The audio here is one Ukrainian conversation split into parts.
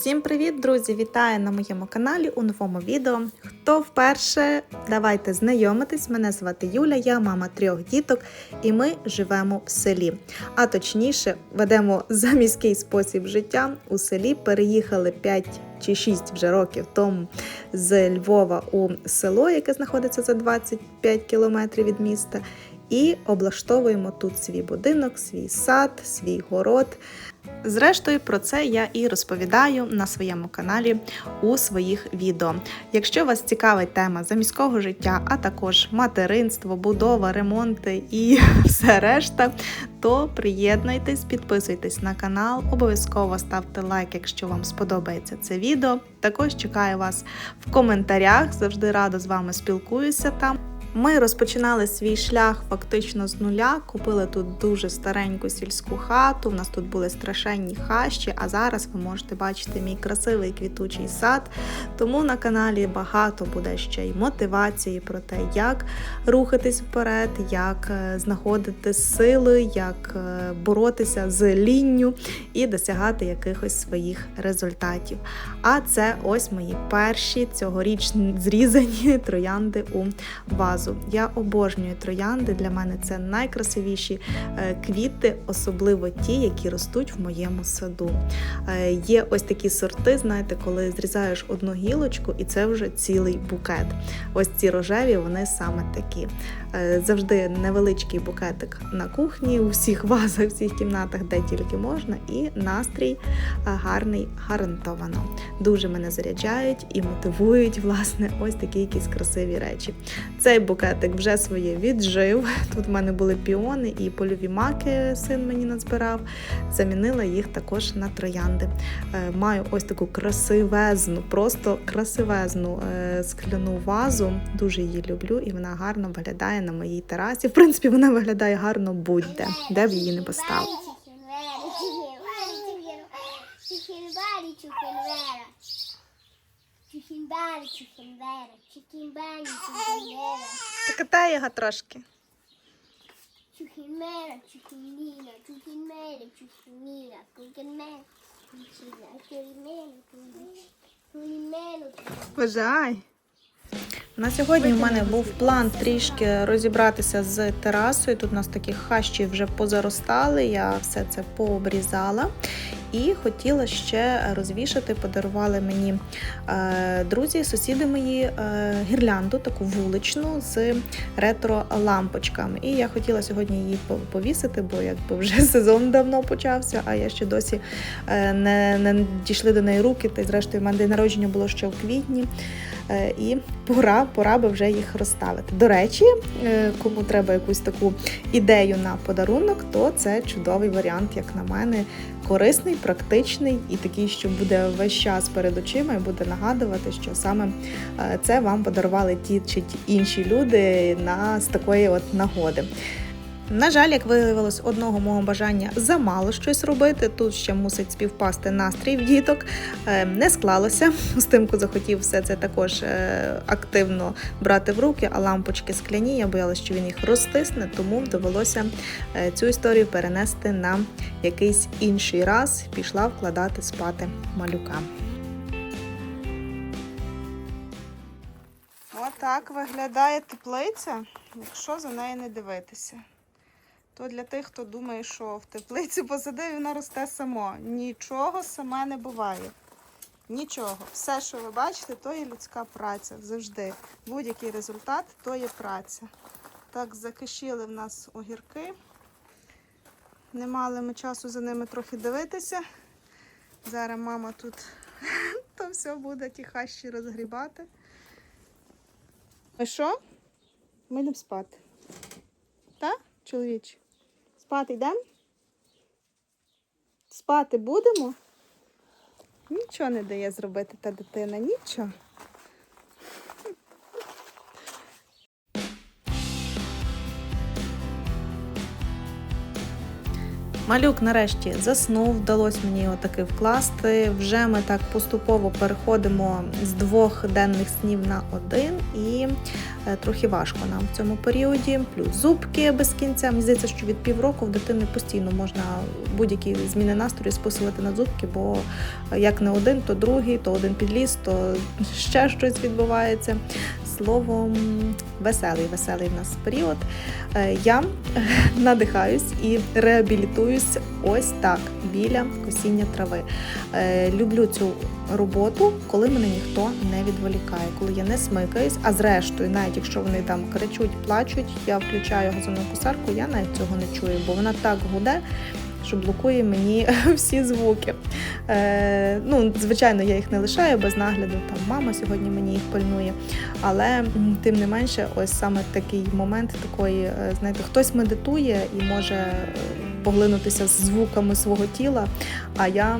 Всім привіт, друзі! Вітаю на моєму каналі у новому відео. Хто вперше, давайте знайомитись. Мене звати Юля, я мама трьох діток, і ми живемо в селі. А точніше, ведемо заміський спосіб життя у селі. Переїхали 5 чи 6 вже років тому з Львова у село, яке знаходиться за 25 кілометрів від міста. І облаштовуємо тут свій будинок, свій сад, свій город. Зрештою, про це я і розповідаю на своєму каналі у своїх відео. Якщо вас цікавить тема заміського життя, а також материнство, будова, ремонти і все решта, то приєднуйтесь, підписуйтесь на канал, обов'язково ставте лайк, якщо вам сподобається це відео. Також чекаю вас в коментарях, завжди радо з вами спілкуюся там. Ми розпочинали свій шлях фактично з нуля. Купили тут дуже стареньку сільську хату. У нас тут були страшенні хащі, а зараз ви можете бачити мій красивий квітучий сад. Тому на каналі багато буде ще й мотивації про те, як рухатись вперед, як е, знаходити сили, як е, боротися з лінню і досягати якихось своїх результатів. А це ось мої перші цьогоріч зрізані троянди у вазу. Я обожнюю троянди. Для мене це найкрасивіші е, квіти, особливо ті, які ростуть в моєму саду. Е, Є ось такі сорти, знаєте, коли зрізаєш одну гілочку, і це вже цілий букет. Ось ці рожеві, вони саме такі. Е, Завжди невеличкий букетик на кухні, у всіх вазах, в всіх кімнатах, де тільки можна, і настрій гарний гарантовано. Дуже мене заряджають і мотивують, власне, ось такі якісь красиві речі. Цей букетик вже своє віджив. Тут в мене були піони і польові маки, син мені назбирав. Замінила їх також на троянди. Е, Маю ось таку красивезну, просто красивезну е, скляну вазу. Дуже її люблю, і вона гарно виглядає на моїй терасі. В принципі, вона виглядає гарно будь-де, де б її не поставив. Чухінбері, чухінвера. Чухінбері, чухінвера. Покатай його трошки. Чухінмера, чухінміна. Чухінмера, чухінміна. Кукінмера. Чухіна, чухінмера, чухінмера. Бажай. На сьогодні в мене був план трішки розібратися з терасою. Тут у нас такі хащі вже позаростали, я все це пообрізала. І хотіла ще розвішати, подарували мені е, друзі, сусіди мої е, гірлянду, таку вуличну з ретро-лампочками. І я хотіла сьогодні її повісити, бо якби вже сезон давно почався, а я ще досі е, не, не дійшли до неї руки. Та й зрештою, в мене день народження було ще в квітні. І пора, пора би вже їх розставити. До речі, кому треба якусь таку ідею на подарунок, то це чудовий варіант, як на мене, корисний, практичний і такий, що буде весь час перед очима і буде нагадувати, що саме е, це вам подарували ті чи інші люди на з такої от нагоди. На жаль, як виявилось, одного мого бажання замало щось робити. Тут ще мусить співпасти настрій в діток. Е, Не склалося. Устимку захотів все це також е, активно брати в руки, а лампочки скляні. Я боялася, що він їх розтисне, тому довелося е, цю історію перенести на якийсь інший раз. Пішла вкладати спати малюка. Отак виглядає теплиця, якщо за нею не дивитися. То для тих, хто думає, що в теплиці посадив, вона росте само. Нічого саме не буває. Нічого. Все, що ви бачите, то є людська праця. Завжди. Будь-який результат то є праця. Так, закишіли в нас огірки. Не мали ми часу за ними трохи дивитися. Зараз мама тут то все буде ті хащі розгрібати. Ну що? Ми йдемо спати. Так, чоловіче? Спати йдемо? Спати будемо? Нічого не дає зробити та дитина, нічого. Малюк нарешті заснув, вдалося мені його таки вкласти. Вже ми так поступово переходимо з двох денних снів на один, і е, трохи важко нам в цьому періоді. Плюс зубки без кінця. Мені здається, що від півроку в дитини постійно можна будь-які зміни настрою списувати на зубки, бо е, як не один, то другий, то один підліз, то ще щось відбувається. Словом, веселий, веселий в нас період. Е, Я надихаюсь і реабілітуюсь ось так біля косіння трави. Е, Люблю цю роботу, коли мене ніхто не відволікає, коли я не смикаюсь. А зрештою, навіть якщо вони там кричуть, плачуть, я включаю газонну косарку, я навіть цього не чую, бо вона так гуде. Що блокує мені всі звуки. Е, ну, звичайно, я їх не лишаю без нагляду. Там мама сьогодні мені їх пильнує. Але тим не менше, ось саме такий момент такої, е, знаєте, хтось медитує і може е, поглинутися з звуками свого тіла. А я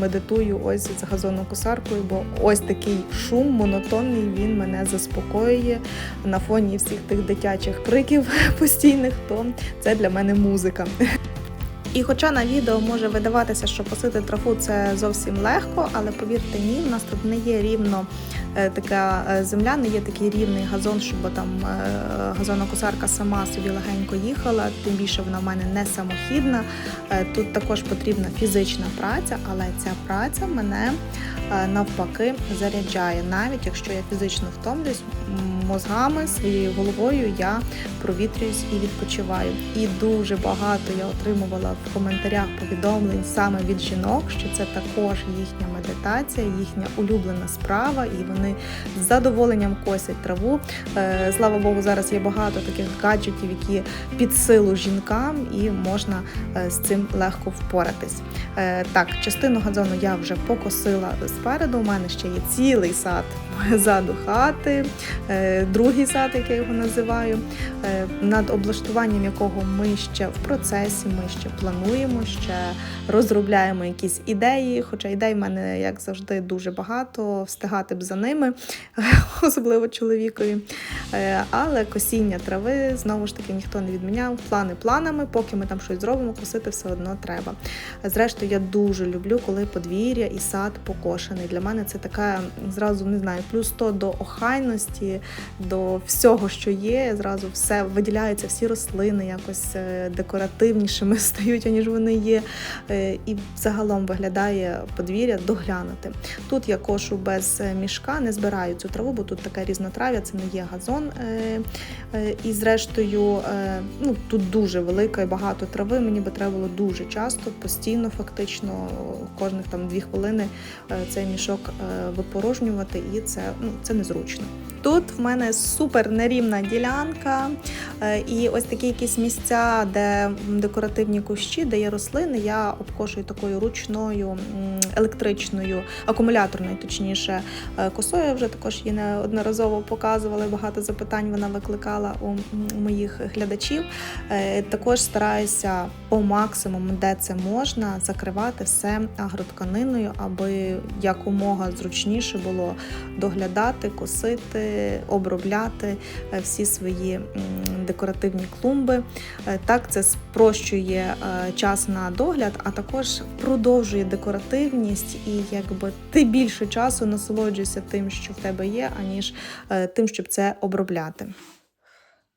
медитую ось з газонною косаркою, бо ось такий шум монотонний він мене заспокоює на фоні всіх тих дитячих криків постійних, то це для мене музика. І хоча на відео може видаватися, що косити траву це зовсім легко, але повірте ні, в нас тут не є рівно е, така е, земля, не є такий рівний газон, щоб там е, газонна сама собі легенько їхала, тим більше вона в мене не самохідна. Тут також потрібна фізична праця, але ця праця мене навпаки заряджає. Навіть якщо я фізично втомлюсь, мозгами, своєю головою я провітрююсь і відпочиваю. І дуже багато я отримувала в коментарях повідомлень саме від жінок, що це також їхня медитація, їхня улюблена справа, і вони з задоволенням косять траву. Е, Слава Богу, зараз є багато таких гаджетів, які під силу жінкам, і можна е, з цим легко впоратись. Е, Так, частину газону я вже покосила спереду. У мене ще є цілий сад ззаду хати, е, другий сад, як я його називаю, е, над облаштуванням якого ми ще в процесі, ми ще плануємо, ще розробляємо якісь ідеї. Хоча ідей в мене, як завжди, дуже багато, встигати б за ними, особливо чоловікові. Е, Але косіння трави знову ж таки ніхто не відміняв. Плани планами, поки ми там щось зробимо, косити все одно треба. Зрештою, я дуже люблю, коли подвір'я і сад покошений. Для мене це така зразу не знаю, плюс 100 до охайності, до всього, що є. Зразу все виділяються, всі рослини якось е, декоративнішими стають, аніж вони є. Е, І загалом виглядає подвір'я доглянути. Тут я кошу без е, мішка, не збираю цю траву, бо тут таке різнотрав'я, це не є газон. І зрештою, ну тут дуже велика і багато трави. Мені би треба було дуже часто, постійно, фактично, кожних там дві хвилини цей мішок випорожнювати, і це, ну, це незручно. Тут в мене супер нерівна ділянка, е, і ось такі якісь місця, де декоративні кущі, де є рослини, я обкошую такою ручною електричною, акумуляторною, точніше, е, косою. Я вже також її неодноразово показувала. Багато запитань вона викликала у моїх глядачів. Е, Також стараюся по максимуму, де це можна, закривати все агротканиною, аби якомога зручніше було доглядати, косити, обробляти е, всі свої декоративні клумби. Е, Так, це спрощує е, час на догляд, а також продовжує декоративність, і якби ти більше часу насолоджуєшся тим, що в тебе є, аніж тим, щоб це обробляти.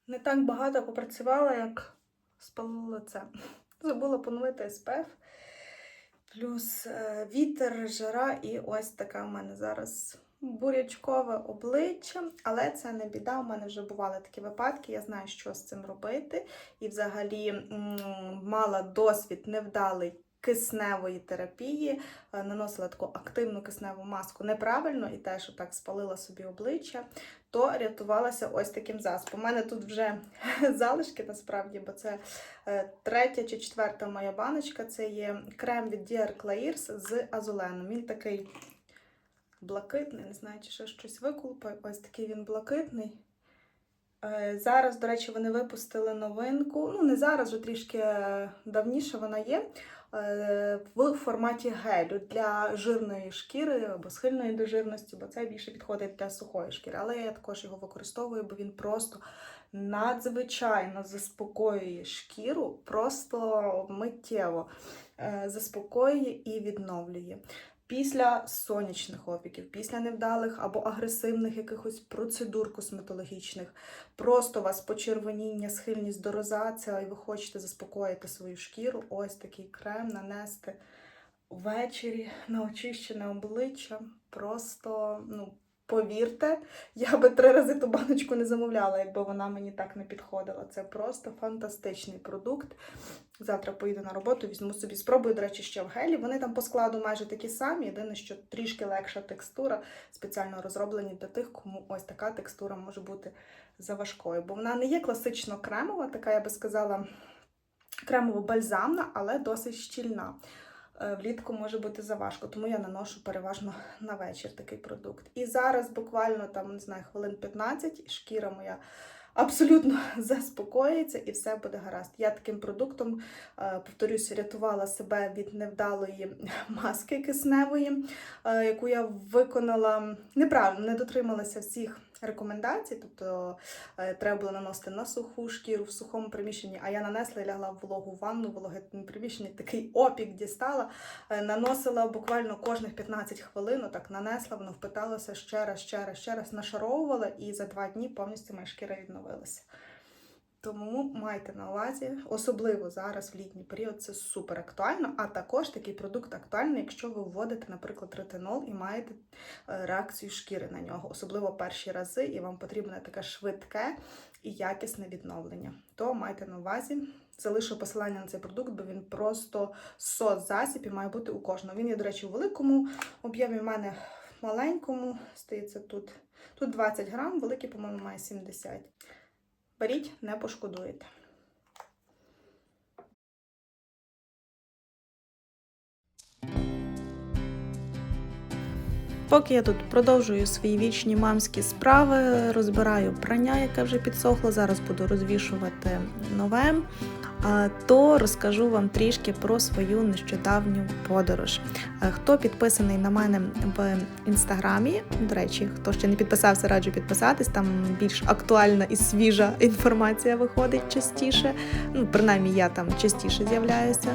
Не так багато попрацювала, як спалила це. Забула поновити СПФ. Плюс вітер, жара, і ось така в мене зараз бурячкове обличчя. Але це не біда. У мене вже бували такі випадки. Я знаю, що з цим робити. І взагалі мала досвід невдалий кисневої терапії, е, наносила таку активну кисневу маску неправильно і теж отак спалила собі обличчя, то рятувалася ось таким засобом. У мене тут вже залишки насправді, бо це е, третя чи четверта моя баночка. Це є крем від Dear Clairs з азоленом. Він такий блакитний, не знаю, чи ще щось виколупаю. Ось такий він блакитний. Е, Зараз, до речі, вони випустили новинку. Ну, не зараз, вже трішки е, давніше вона є. е, В форматі гелю для жирної шкіри або схильної до жирності, бо це більше підходить для сухої шкіри. Але я також його використовую, бо він просто надзвичайно заспокоює шкіру, просто миттєво заспокоює і відновлює. Після сонячних опіків, після невдалих або агресивних якихось процедур косметологічних, просто у вас почервоніння, схильність до розація, і ви хочете заспокоїти свою шкіру, ось такий крем нанести ввечері на очищене обличчя. Просто, ну, повірте, я би три рази ту баночку не замовляла, якби вона мені так не підходила. Це просто фантастичний продукт. Завтра поїду на роботу, візьму собі, спробую, до речі, ще в гелі. Вони там по складу майже такі самі. Єдине, що трішки легша текстура, спеціально розроблені для тих, кому ось така текстура може бути заважкою. Бо вона не є класично кремова, така, я би сказала, кремово-бальзамна, але досить щільна. Е, Влітку може бути заважко, тому я наношу переважно на вечір такий продукт. І зараз буквально там, не знаю, хвилин 15, і шкіра моя абсолютно заспокоїться і все буде гаразд. Я таким продуктом, е, повторюсь, рятувала себе від невдалої маски кисневої, е, яку я виконала неправильно, не дотрималася всіх рекомендацій. Тобто е, треба було наносити на суху шкіру в сухому приміщенні, а я нанесла і лягла в вологу ванну, вологе приміщення, такий опік дістала. Е, Наносила буквально кожних 15 хвилин, так нанесла, воно впиталося ще раз, ще раз, ще раз, нашаровувала, і за два дні повністю моя шкіра відновилася. Тому майте на увазі, особливо зараз в літній період, це супер актуально. А також такий продукт актуальний, якщо ви вводите, наприклад, ретинол і маєте е, реакцію шкіри на нього, особливо перші рази, і вам потрібне таке швидке і якісне відновлення. То майте на увазі. Залишу посилання на цей продукт, бо він просто соцзасіб і має бути у кожного. Він є, до речі, у великому об'ємі. в мене в маленькому стається тут. Тут 20 грам, великий, по-моєму, має 70. Беріть, не пошкодуєте. Поки я тут продовжую свої вічні мамські справи, розбираю прання, яке вже підсохло, зараз буду розвішувати нове, то розкажу вам трішки про свою нещодавню подорож. Е, Хто підписаний на мене в інстаграмі, до речі, хто ще не підписався, раджу підписатись. Там більш актуальна і свіжа інформація виходить частіше. Ну, принаймні, я там частіше з'являюся,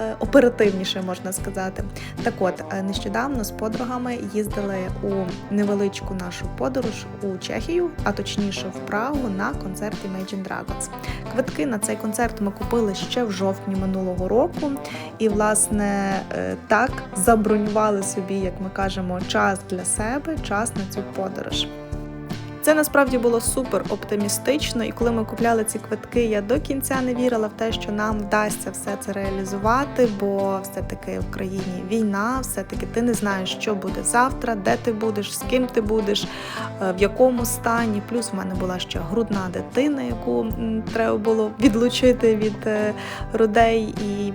е, оперативніше можна сказати. Так от, е, нещодавно з подругами їздили у невеличку нашу подорож у Чехію, а точніше в Прагу на концерт Imagine Dragons. Квитки на цей концерт ми купили ще в жовтні минулого року, і власне е, так забронювали собі, як ми кажемо, час для себе, час на цю подорож. Це насправді було супер оптимістично, і коли ми купляли ці квитки, я до кінця не вірила в те, що нам вдасться все це реалізувати, бо все-таки в країні війна, все-таки ти не знаєш, що буде завтра, де ти будеш, з ким ти будеш, е, в якому стані. Плюс в мене була ще грудна дитина, яку треба було відлучити від е, родей і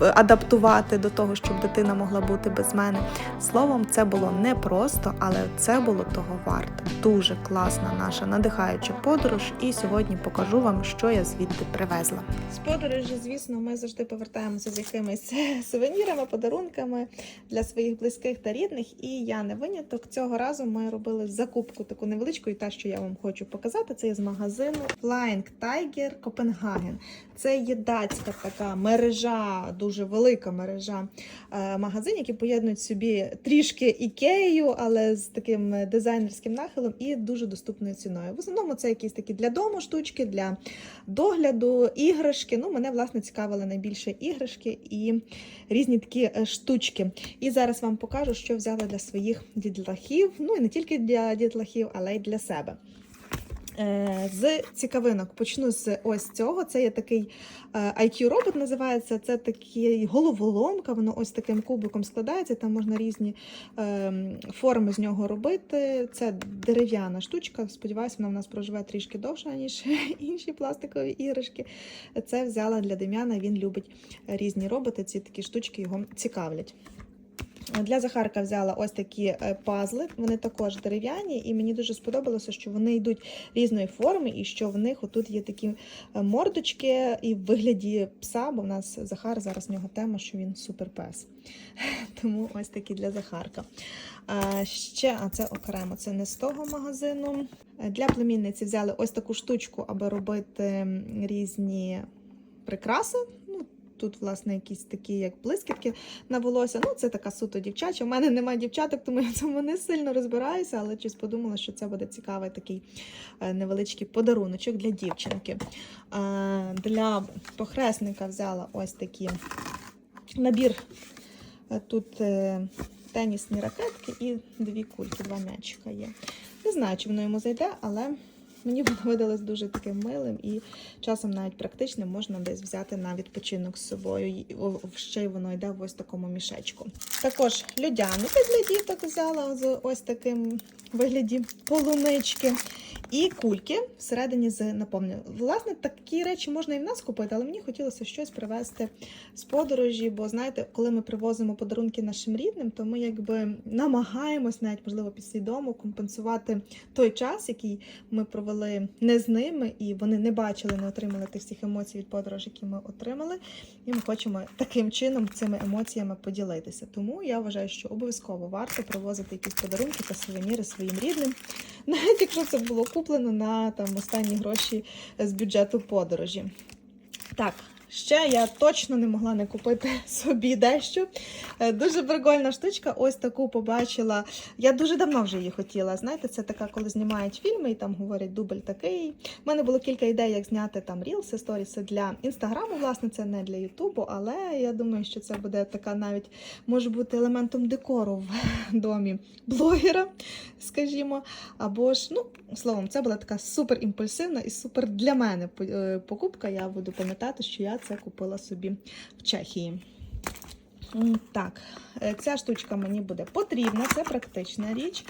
адаптувати до того, щоб дитина могла бути без мене. Словом, це було непросто, але це було того варто. Дуже класна наша надихаюча подорож, і сьогодні покажу вам, що я звідти привезла. З подорожі, звісно, ми завжди повертаємося з якимись сувенірами, подарунками для своїх близьких та рідних. І я не виняток. Цього разу ми робили закупку таку невеличку, і та, що я вам хочу показати, це з магазину Flying Tiger Copenhagen. Це є датська така мережа, дуже велика мережа е, магазинів, які поєднують собі трішки ікею, але з таким дизайнерським нахилом і дуже доступною ціною. В основному це якісь такі для дому штучки, для догляду, іграшки. Ну, мене власне цікавили найбільше іграшки і різні такі е, штучки. І зараз вам покажу, що взяла для своїх дітлахів. Ну і не тільки для дітлахів, але й для себе. Е, З цікавинок почну з ось цього. Це є такий е, IQ робот називається. Це такий головоломка. Воно ось таким кубиком складається. Там можна різні е, форми з нього робити. Це дерев'яна штучка. Сподіваюся, вона в нас проживе трішки довше, ніж інші пластикові іграшки. Це взяла для Дем'яна. Він любить різні роботи. Ці такі штучки його цікавлять. Для Захарка взяла ось такі е, пазли. Вони також дерев'яні, і мені дуже сподобалося, що вони йдуть різної форми, і що в них отут є такі е, мордочки і в вигляді пса, бо в нас Захар зараз в нього тема, що він суперпес. Тому ось такі для Захарка. А ще, а це окремо, це не з того магазину. Для племінниці взяли ось таку штучку, аби робити різні прикраси. Ну, Тут, власне, якісь такі, як блискітки на волосся. Ну, це така суто дівчача. У мене немає дівчаток, тому я цьому не сильно розбираюся, але щось подумала, що це буде цікавий такий е, невеличкий подаруночок для дівчинки. Е, Для похресника взяла ось такі набір. Е, Тут тенісні ракетки і дві кульки, два м'ячика є. Не знаю, чи воно йому зайде, але мені воно видалось дуже таким милим і часом навіть практичним можна десь взяти на відпочинок з собою. Ще й воно йде в ось такому мішечку. Також льодяники для діток взяла з ось таким вигляді полунички. І кульки всередині з наповненням. Власне, такі речі можна і в нас купити, але мені хотілося щось привезти з подорожі. Бо знаєте, коли ми привозимо подарунки нашим рідним, то ми якби намагаємось, навіть можливо, підсвідомо компенсувати той час, який ми провели не з ними, і вони не бачили, не отримали тих всіх емоцій від подорожі, які ми отримали. І ми хочемо таким чином цими емоціями поділитися. Тому я вважаю, що обов'язково варто привозити якісь подарунки та сувеніри своїм рідним, навіть якщо це було куплено на там останні гроші з бюджету подорожі. Так. Ще я точно не могла не купити собі дещо. Е, Дуже прикольна штучка. Ось таку побачила. Я дуже давно вже її хотіла. Знаєте, це така, коли знімають фільми і там говорять дубль такий. У мене було кілька ідей, як зняти там рілси, сторіси для інстаграму. Власне, це не для Ютубу, але я думаю, що це буде така навіть може бути елементом декору в домі блогера, скажімо. Або ж, ну, словом, це була така супер імпульсивна і супер для мене е, покупка. Я буду пам'ятати, що я це купила собі в Чехії. Так, е, ця штучка мені буде потрібна, це практична річ.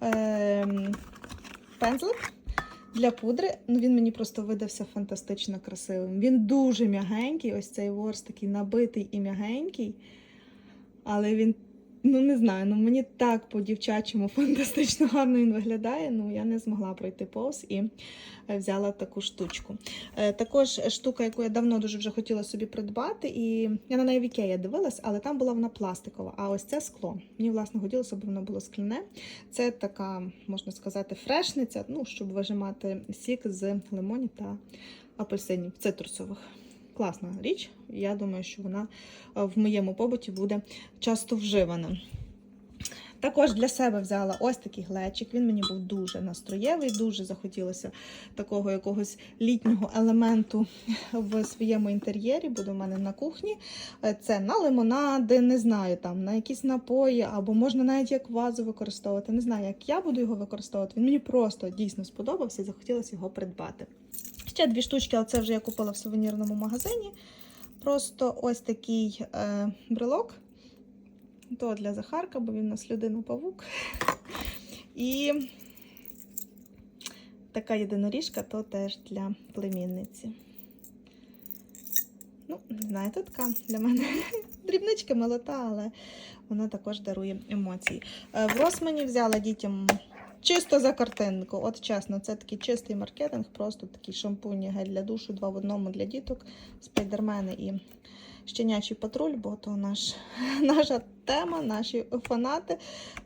Ем, Пензлик для пудри. Ну, він мені просто видався фантастично красивим. Він дуже м'ягенький, ось цей ворс такий набитий і м'ягенький. Але він, ну не знаю, ну мені так по-дівчачому фантастично гарно він виглядає. Ну, я не змогла пройти повз і е, взяла таку штучку. Е, Також штука, яку я давно дуже вже хотіла собі придбати, і я на неї в Ікея дивилась, але там була вона пластикова. А ось це скло. Мені, власне, хотілося, б воно було скляне. Це така, можна сказати, фрешниця, ну, щоб вижимати сік з лимонів та апельсинів цитрусових. Класна річ. Я думаю, що вона е, в моєму побуті буде часто вживана. Також для себе взяла ось такий глечик. Він мені був дуже настроєвий, дуже захотілося такого якогось літнього елементу в своєму інтер'єрі. Буде у мене на кухні. Е, Це на лимонади, не знаю, там на якісь напої, або можна навіть як вазу використовувати. Не знаю, як я буду його використовувати. Він мені просто дійсно сподобався і захотілося його придбати. Ще дві штучки, але це вже я купила в сувенірному магазині. Просто ось такий е, брелок. То для Захарка, бо він у нас людина-павук. І така єдиноріжка, то теж для племінниці. Ну, то така для мене дрібничка молота, але вона також дарує емоції. Е, В Росмані взяла дітям чисто за картинку. От чесно, це такий чистий маркетинг, просто такий шампунь, гель для душу, два в одному для діток, спайдермени і щенячий патруль, бо то наш, наша тема, наші фанати.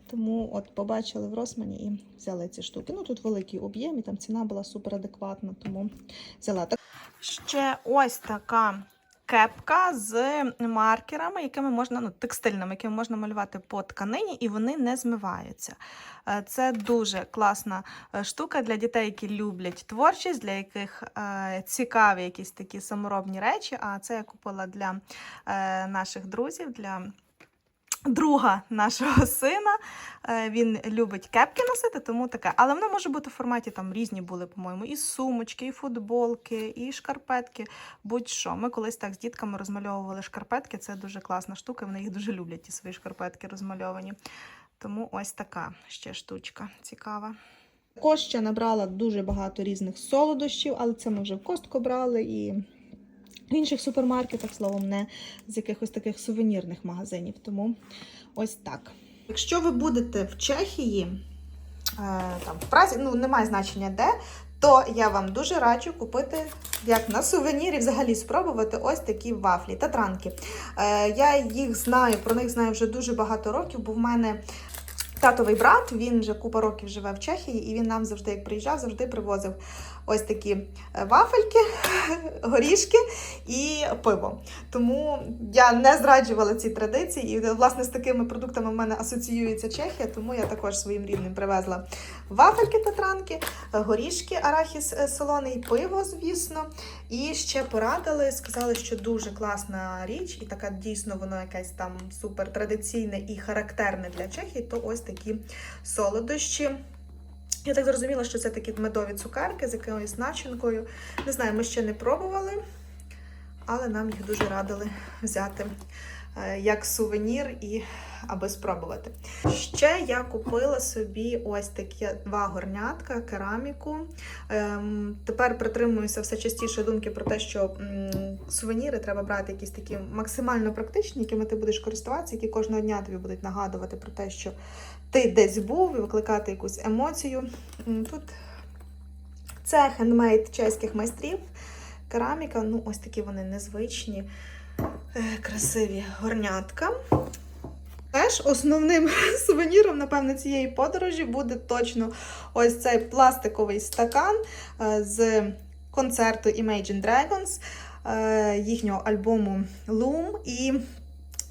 Тому от побачили в Росмані і взяли ці штуки. Ну тут великий об'єм, і там ціна була супер адекватна, тому взяла. так. Ще ось така кепка з маркерами, якими можна, ну, текстильними, якими можна малювати по тканині, і вони не змиваються. Е, Це дуже класна е, штука для дітей, які люблять творчість, для яких е, цікаві якісь такі саморобні речі. А це я купила для наших друзів. для Друга нашого сина, Е, він любить кепки носити, тому таке. Але воно може бути в форматі там різні були, по-моєму, і сумочки, і футболки, і шкарпетки. Будь-що. Ми колись так з дітками розмальовували шкарпетки. Це дуже класна штука. Вони їх дуже люблять, ті свої шкарпетки розмальовані. Тому ось така ще штучка цікава. Ще набрала дуже багато різних солодощів, але це ми вже в костку брали і в інших супермаркетах, словом, не з якихось таких сувенірних магазинів. Тому ось так. Якщо ви будете в Чехії, е, там в Празі, ну немає значення де, то я вам дуже раджу купити як на сувенірі, взагалі спробувати ось такі вафлі та транки. Е, я їх знаю, про них знаю вже дуже багато років, бо в мене. Татовий брат, він вже купа років живе в Чехії, і він нам завжди, як приїжджав, завжди привозив ось такі е, вафельки, горішки і пиво. Тому я не зраджувала ці традиції, і власне з такими продуктами в мене асоціюється Чехія, тому я також своїм рідним привезла вафельки татранки, горішки, арахіс е, солоний, пиво, звісно. І ще порадили, сказали, що дуже класна річ, і така дійсно воно якесь там супер традиційне і характерне для Чехії, то ось такі солодощі. Я так зрозуміла, що це такі медові цукерки з якоюсь начинкою. Не знаю, ми ще не пробували, але нам їх дуже радили взяти е, як сувенір і аби спробувати. Ще я купила собі ось такі два горнятка, кераміку. Ем, тепер притримуюся все частіше думки про те, що сувеніри треба брати якісь такі максимально практичні, якими ти будеш користуватися, які кожного дня тобі будуть нагадувати про те, що ти десь був і викликати якусь емоцію. Тут це хендмейд чеських майстрів. Кераміка, ну ось такі вони незвичні, е, красиві горнятка. Теж основним сувеніром, напевно, цієї подорожі буде точно ось цей пластиковий стакан е, з концерту Imagine Dragons, е, їхнього альбому Loom. І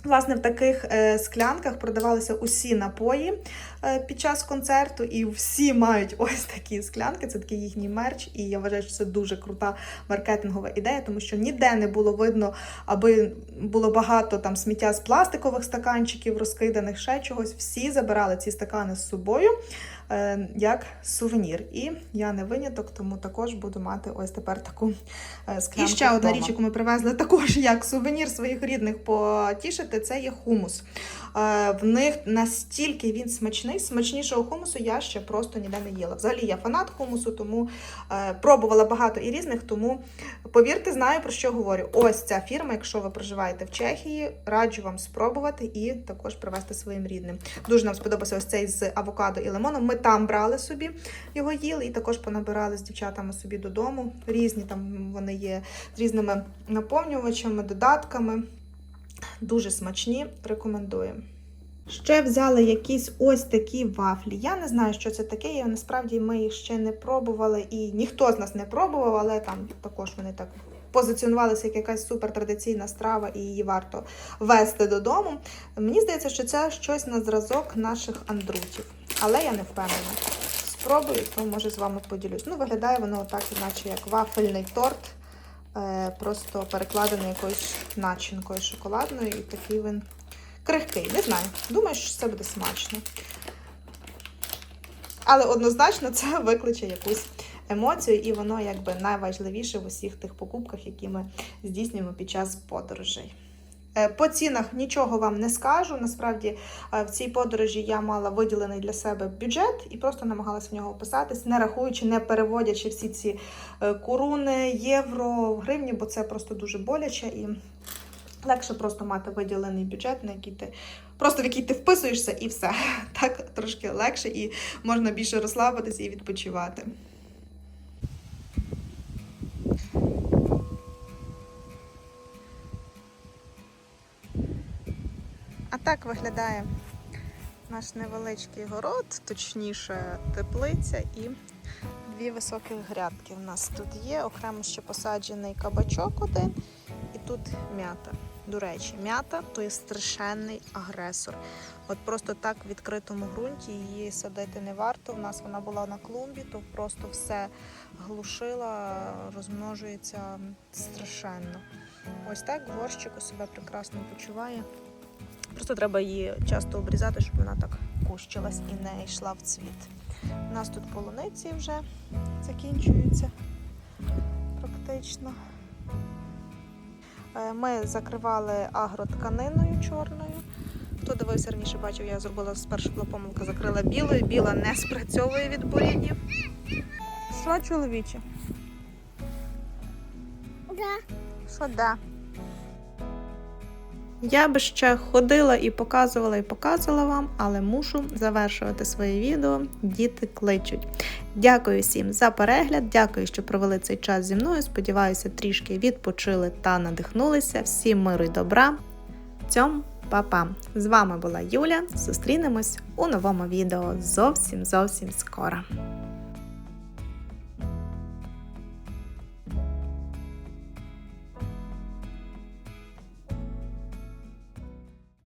Власне, в таких е, склянках продавалися усі напої е, під час концерту, і всі мають ось такі склянки. Це такий їхній мерч. І я вважаю, що це дуже крута маркетингова ідея, тому що ніде не було видно, аби було багато там сміття з пластикових стаканчиків, розкиданих ще чогось. Всі забирали ці стакани з собою як сувенір. І я не виняток, тому також буду мати ось тепер таку е, склянку. І ще одна річ, яку ми привезли також як сувенір своїх рідних потішити, це є хумус. Е, В них настільки він смачний, смачнішого хумусу я ще просто ніде не їла. Взагалі я фанат хумусу, тому е, пробувала багато і різних, тому повірте, знаю про що говорю. Ось ця фірма, якщо ви проживаєте в Чехії, раджу вам спробувати і також привезти своїм рідним. Дуже нам сподобався ось цей з авокадо і лимоном. Ми там брали собі його їли, і також понабирали з дівчатами собі додому. Різні там вони є з різними наповнювачами, додатками. Дуже смачні, рекомендую. Ще взяли якісь ось такі вафлі. Я не знаю, що це таке. Я насправді ми їх ще не пробували, і ніхто з нас не пробував, але там також вони так позиціонувалися як якась супертрадиційна страва, і її варто вести додому. Мені здається, що це щось на зразок наших андрутів, але я не впевнена. Спробую, то може з вами поділюсь. Ну, виглядає воно так, іначе як вафельний торт, просто перекладений якоюсь начинкою шоколадною, і такий він крихкий. Не знаю. Думаю, що це буде смачно. Але однозначно це викличе якусь емоцію, і воно якби найважливіше в усіх тих покупках, які ми здійснюємо під час подорожей. Е, По цінах нічого вам не скажу. Насправді е, в цій подорожі я мала виділений для себе бюджет і просто намагалася в нього вписатись, не рахуючи, не переводячи всі ці е, куруни, євро, гривні, бо це просто дуже боляче і легше просто мати виділений бюджет, на який ти просто в який ти вписуєшся, і все. Так трошки легше і можна більше розслабитися і відпочивати. Так виглядає наш невеличкий город, точніше теплиця і дві високі грядки в нас тут є. Окремо ще посаджений кабачок один і тут м'ята. До речі, м'ята то є страшенний агресор. От просто так в відкритому ґрунті її садити не варто. У нас вона була на клумбі, то просто все глушила, розмножується страшенно. Ось так в горщику себе прекрасно почуває. Просто треба її часто обрізати, щоб вона так кущилась і не йшла в цвіт. У нас тут полуниці вже закінчуються практично. Е, Ми закривали агротканиною чорною. Хто дивився раніше, бачив, я зробила спершу була помилка, закрила білою. Біла не спрацьовує від бур'янів. Що, чоловіче? Да. Що де? Я би ще ходила і показувала і показувала вам, але мушу завершувати своє відео. Діти кличуть. Дякую всім за перегляд. Дякую, що провели цей час зі мною. Сподіваюся, трішки відпочили та надихнулися. Всім миру й добра. Цьом, па-па! З вами була Юля. Зустрінемось у новому відео зовсім зовсім скоро.